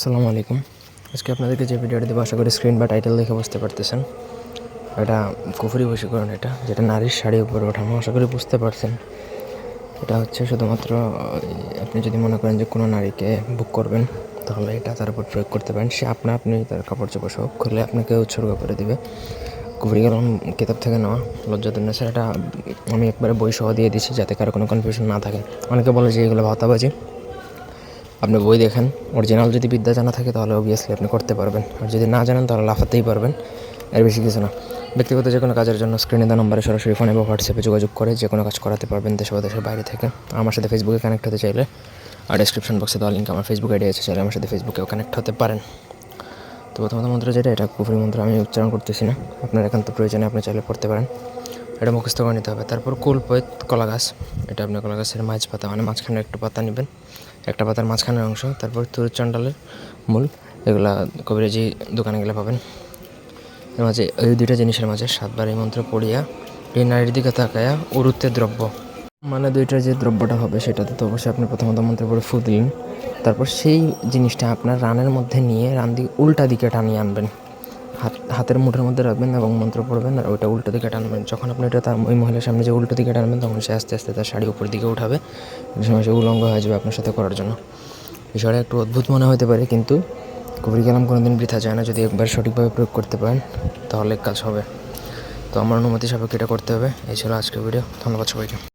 আসসালামু আলাইকুম। আজকে আপনাদেরকে যে ভিডিওটা দেবো, আশা করি স্ক্রিন বা টাইটেল দেখে বুঝতে পারতেছেন। এটা কুফুরি বশীকরণ এটা, যেটা নারীর শাড়ির উপরে ওঠানো, আশা করি বুঝতে পারছেন। এটা হচ্ছে শুধুমাত্র আপনি যদি মনে করেন যে কোনো নারীকে বুক করবেন, তাহলে এটা তার উপর প্রয়োগ করতে পারেন। সে আপনা আপনি তার কাপড় চোপড় সব খুলে আপনাকে উৎসর্গ করে দিবে। কুফরি কলম কিতাব থেকে নেওয়া লজ্জাতুন্নেসার এটা আমি একবারে বই সহ দিয়ে দিচ্ছি যাতে কারও কোনো কনফিউশন না থাকে। অনেকে বলে যে এগুলো ভাতাবাজি। আপনি বই দেখেন অরিজিনাল যদি বিদ্যা জানা থাকে তাহলে অবভিয়াসলি আপনি করতে পারবেন। আর যদি না জানেন তাহলে লাফাতেই পারবেন, এর বেশি কিছু না। ব্যক্তিগত যে কোনো কাজের জন্য স্ক্রিনে দেওয়া নম্বরে সরাসরি ফোনে বা হোয়াটসঅ্যাপে যোগাযোগ করে যে কোনো কাজ করাতে পারবেন দেশ বা দেশের বাইরে থেকে। আমার সাথে ফেসবুকে কানেক্ট হতে চাইলে, আর ডিসক্রিপশন বক্সে দেওয়া লিঙ্ক আমার ফেসবুক আইডি আছে, চাইলে আমার সাথে ফেসবুকেও কানেক্ট হতে পারেন। তো প্রথমত মন্ত্র যেটা, এটা কুফরি মন্ত্র, আমি উচ্চারণ করতেছি না। আপনার একান্ত প্রয়োজনে আপনি চাইলে পড়তে পারেন। এটা মুখস্থ করে নিতে হবে। তারপর কুল পৈত কলা গাছ, এটা আপনি কলা গাছের মাঝ পাতা মানে মাঝখানে একটু পাতা নেবেন। একটা পাতার মাঝখানের অংশ, তারপর তুরুচণ্ডালের মূল, এগুলা কবিরাজি দোকানে গেলে পাবেন। এর মাঝে এই দুইটা জিনিসের মাঝে সাতবার এই মন্ত্র পড়িয়া, এই নারীর দিকে তাকায়া উরুতে দ্রব্য। মানে দুইটার যে দ্রব্যটা হবে সেটাতে তো অবশ্যই আপনি প্রথমত মন্ত্র পড়ে ফু দিলেন। তারপর সেই জিনিসটা আপনার রানের মধ্যে নিয়ে রান দিকে উল্টা দিকে টানিয়ে আনবেন। হাত, হাতের মুঠের মধ্যে রাখবেন এবং মন্ত্র পড়বেন আর ওইটা উল্টো দিকে টানবেন। যখন আপনি এটা তার ওই মহিলার সামনে যে উল্টো দিকে টানবেন, তখন সে আস্তে আস্তে তার শাড়ি উপর দিকে উঠাবে। সময় সে উলঙ্গ হয়ে যাবে আপনার সাথে করার জন্য। বিষয়টা একটু অদ্ভুত মনে হতে পারে, কিন্তু কবির কালাম কোনোদিন বৃথা যায় না। যদি একবার সঠিকভাবে প্রয়োগ করতে পারেন, তাহলে কাজ হবে। তো আমার অনুমতি সাপেক্ষে এটা করতে হবে। এই ছিল আজকের ভিডিও ধন্যবাদ সবাইকে।